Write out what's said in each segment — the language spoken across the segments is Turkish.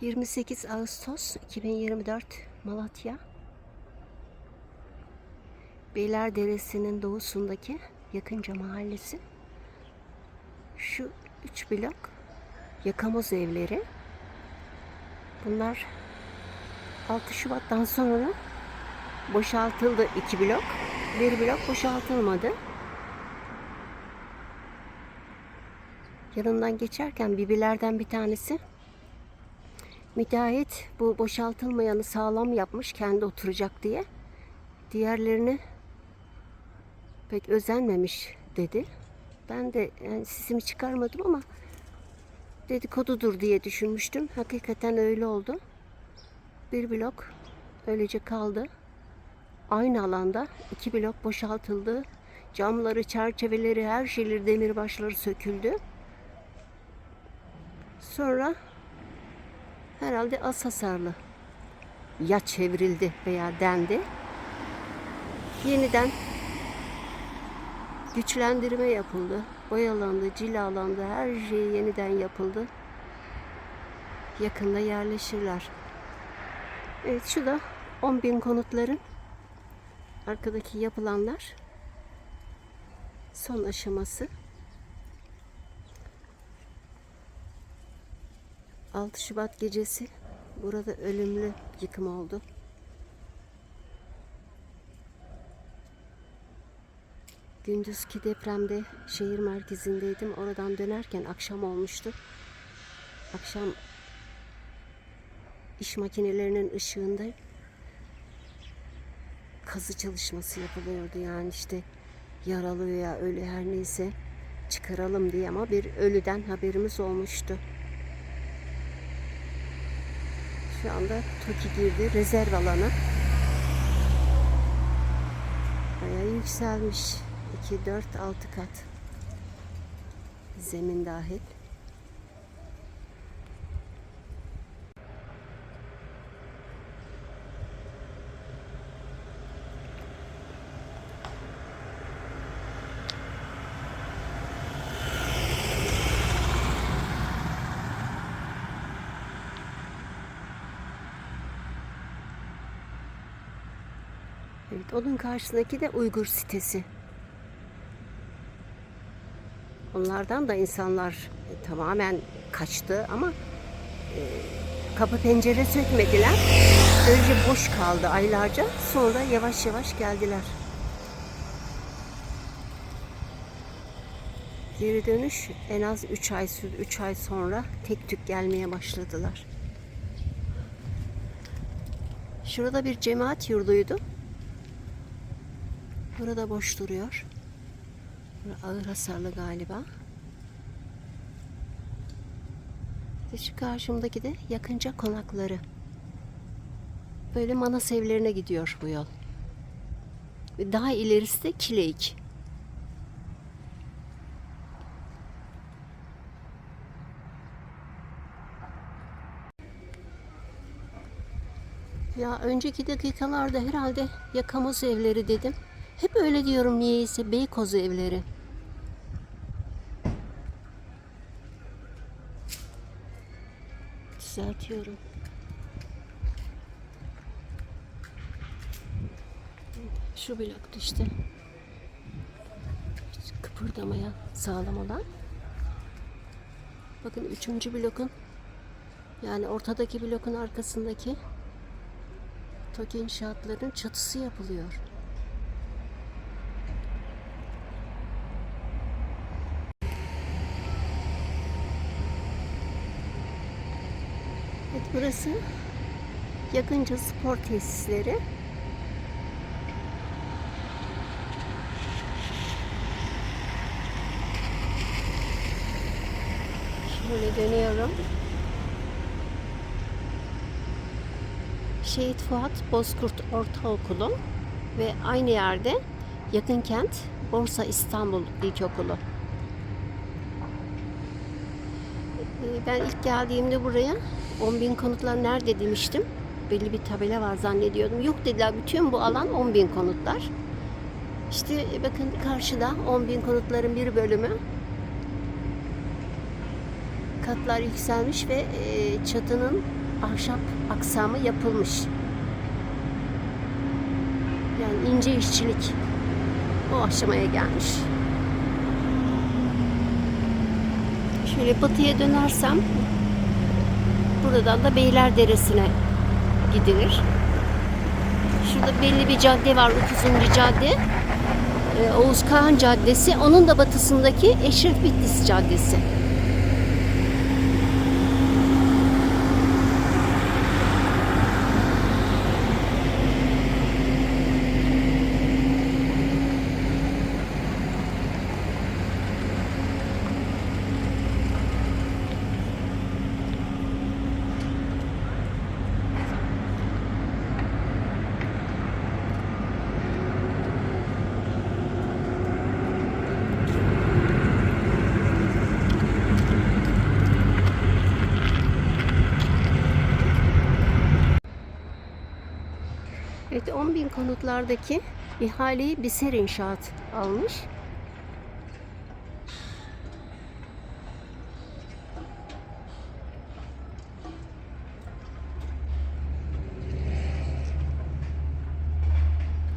28 Ağustos 2024 Malatya Beyler Deresi'nin doğusundaki yakınca mahallesi. Şu üç blok yakamoz evleri. Bunlar 6 Şubat'tan sonra boşaltıldı iki blok. Bir blok boşaltılmadı. Yanından geçerken bibilerden bir tanesi Müteahhit bu boşaltılmayanı sağlam yapmış kendi oturacak diye. Diğerlerini pek özenmemiş dedi. Ben de yani sesimi çıkarmadım ama dedikodudur diye düşünmüştüm. Hakikaten öyle oldu. Bir blok öylece kaldı. Aynı alanda iki blok boşaltıldı. Camları, çerçeveleri, her şeyleri, demirbaşları söküldü. Sonra herhalde az hasarlı ya çevrildi veya dendi. Yeniden güçlendirme yapıldı. Boyalandı, cilalandı, her şey yeniden yapıldı. Yakında yerleşirler. Evet şu da 10 bin konutların arkadaki yapılanlar son aşaması. 6 Şubat gecesi burada ölümlü yıkım oldu. Gündüzki depremde şehir merkezindeydim. Oradan dönerken akşam olmuştu. Akşam iş makinelerinin ışığında kazı çalışması yapılıyordu. Yani işte yaralı veya ölü her neyse çıkaralım diye ama bir ölüden haberimiz olmuştu. Şu anda TOKİ girdi. Rezerv alanı. Bayağı yükselmiş. 2, 4, 6 kat. Zemin dahil. Onun karşısındaki de Uygur sitesi. Onlardan da insanlar e, tamamen kaçtı ama e, kapı pencere sökmediler. Böylece boş kaldı aylarca. Sonra yavaş yavaş geldiler. Geri dönüş en az 3 ay sürdü. 3 ay sonra tek tük gelmeye başladılar. Şurada bir cemaat yurduydu. Burada boş duruyor. Bura ağır hasarlı galiba. Şu karşımdaki de yakınca konakları. Böyle manas evlerine gidiyor bu yol. Daha ilerisi de Kileyik. Ya önceki dakikalarda herhalde yakamoz evleri dedim. Hep öyle diyorum niyeyse Beykoz evleri. Düzeltiyorum. Şu bloktu işte. Hiç kıpırdamayan sağlam olan. Bakın üçüncü blokun yani ortadaki blokun arkasındaki TOKİ inşaatların çatısı yapılıyor. Burası yakınca spor tesisleri. Şöyle dönüyorum. Şehit Fuat Bozkurt Ortaokulu ve aynı yerde yakın kent Borsa İstanbul İlkokulu. Ee, Ben ilk geldiğimde buraya 10 bin konutlar nerede demiştim. Belli bir tabela var zannediyordum. Yok dediler bütün bu alan 10 bin konutlar. İşte e, bakın karşıda 10 bin konutların bir bölümü katlar yükselmiş ve e, çatının ahşap aksamı yapılmış. Yani ince işçilik o aşamaya gelmiş. Şöyle batıya dönersem buradan da Beylerderesi'ne gidilir. Şurada belli bir cadde var 30. cadde. Ee, Oğuz Kağan Caddesi. Onun da batısındaki Eşref Bitlis Caddesi. Evet 10 bin konutlardaki ihaleyi Biser İnşaat almış.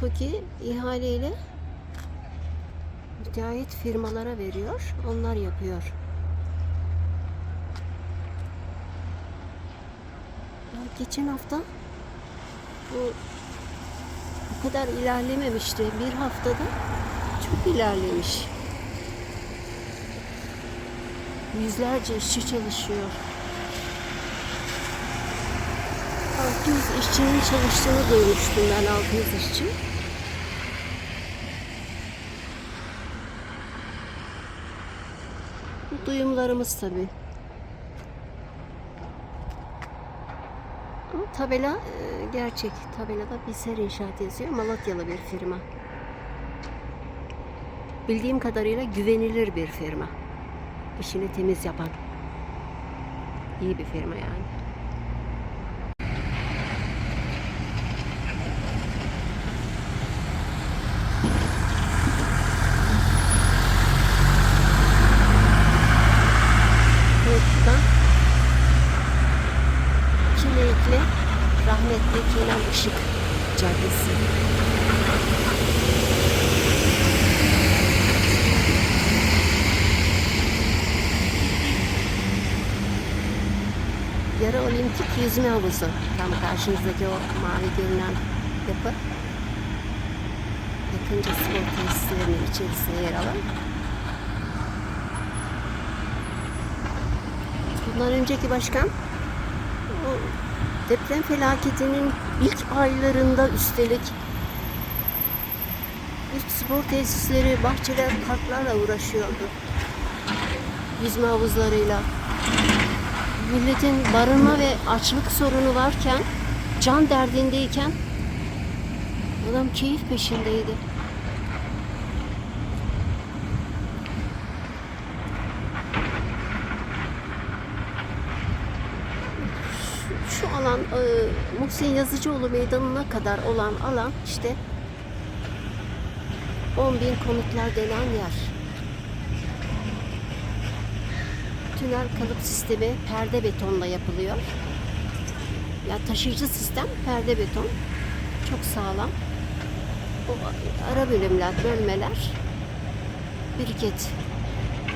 TOKİ ihaleyle müteahhit firmalara veriyor. Onlar yapıyor. Ya geçen hafta bu bu kadar ilerlememişti. Bir haftada çok ilerlemiş. Yüzlerce işçi çalışıyor. 600 işçinin çalıştığını duymuştum ben 600 işçi. Bu duyumlarımız tabii. Ama tabela e, gerçek. Tabelada Biser İnşaat yazıyor. Malatyalı bir firma. Bildiğim kadarıyla güvenilir bir firma. İşini temiz yapan. İyi bir firma yani. Olimpik yüzme havuzu. Tam karşınızdaki o mavi görünen yapı. Yakınca spor tesislerinin içerisinde yer alan. Bundan önceki başkan o deprem felaketinin ilk aylarında üstelik ilk spor tesisleri, bahçeler, parklarla uğraşıyordu. Yüzme havuzlarıyla. Milletin barınma ve açlık sorunu varken, can derdindeyken adam keyif peşindeydi. şu alan e, Muhsin Yazıcıoğlu Meydanı'na kadar olan alan işte 10 bin konutlar denen yer. Tünel kalıp sistemi perde betonla yapılıyor. Ya taşıyıcı sistem perde beton. Çok sağlam. O ara bölümler, bölmeler biriket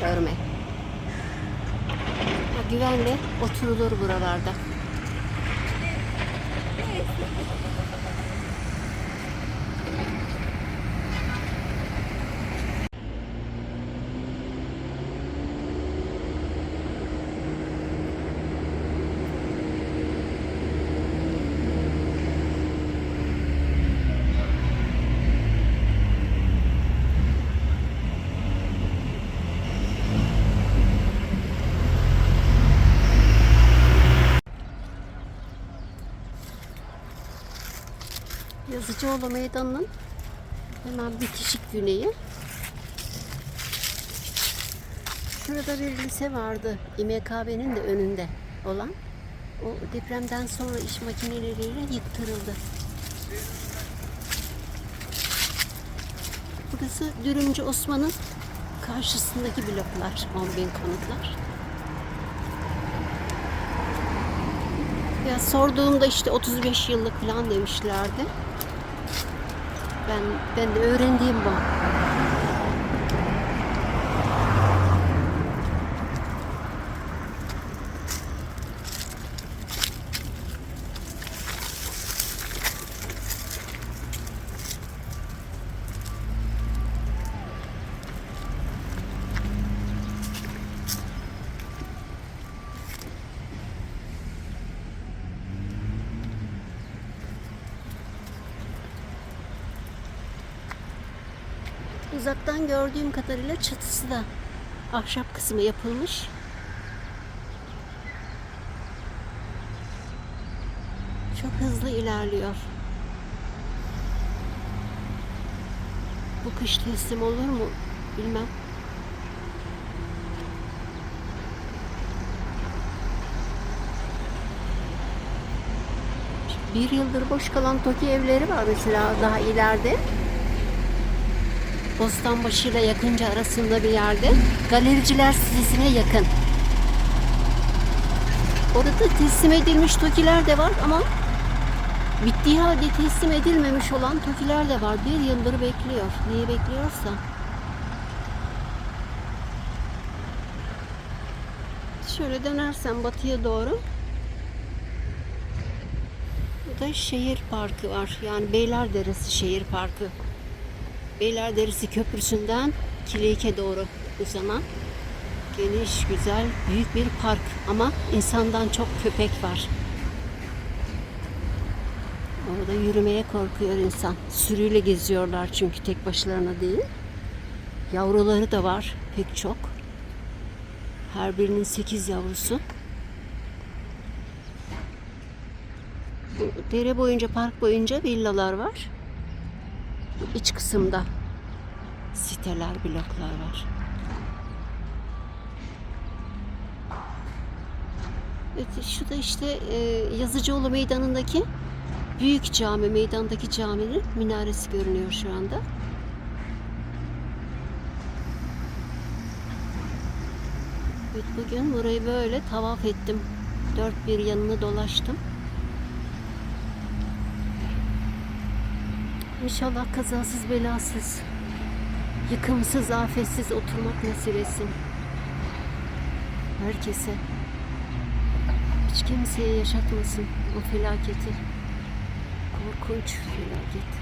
örme. Ya güvenle oturulur buralarda. Yazıcıoğlu Meydanı'nın hemen bitişik güneyi. Şurada bir lise vardı. İMKB'nin de önünde olan. O depremden sonra iş makineleriyle yıktırıldı. Burası Dürümcü Osman'ın karşısındaki bloklar, 10 bin konutlar. Ya sorduğumda işte 35 yıllık falan demişlerdi. Ben ben de öğrendiğim bu. Uzaktan gördüğüm kadarıyla çatısı da ahşap kısmı yapılmış. Çok hızlı ilerliyor. Bu kış teslim olur mu bilmem. Bir yıldır boş kalan TOKİ evleri var mesela daha ileride. Bostanbaşı ile yakınca arasında bir yerde. Galericiler sitesine yakın. Orada teslim edilmiş tokiler de var ama bittiği halde teslim edilmemiş olan tokiler de var. Bir yıldır bekliyor. Niye bekliyorsa. Şöyle dönersem batıya doğru. Bu da şehir parkı var. Yani Beylerderesi Şehir Parkı. Beylerderesi Köprüsü'nden Kileyke doğru uzanan geniş, güzel, büyük bir park ama insandan çok köpek var. Orada yürümeye korkuyor insan. Sürüyle geziyorlar çünkü tek başlarına değil. Yavruları da var pek çok. Her birinin sekiz yavrusu. Dere boyunca, park boyunca villalar var. İç kısımda siteler, bloklar var. Evet, şu da işte e, Yazıcıoğlu Meydanı'ndaki büyük cami, meydandaki caminin minaresi görünüyor şu anda. Evet, bugün burayı böyle tavaf ettim. Dört bir yanını dolaştım. İnşallah kazasız belasız, yıkımsız, afetsiz oturmak nasip etsin. Herkese. Hiç kimseye yaşatmasın o felaketi. Korkunç felaket.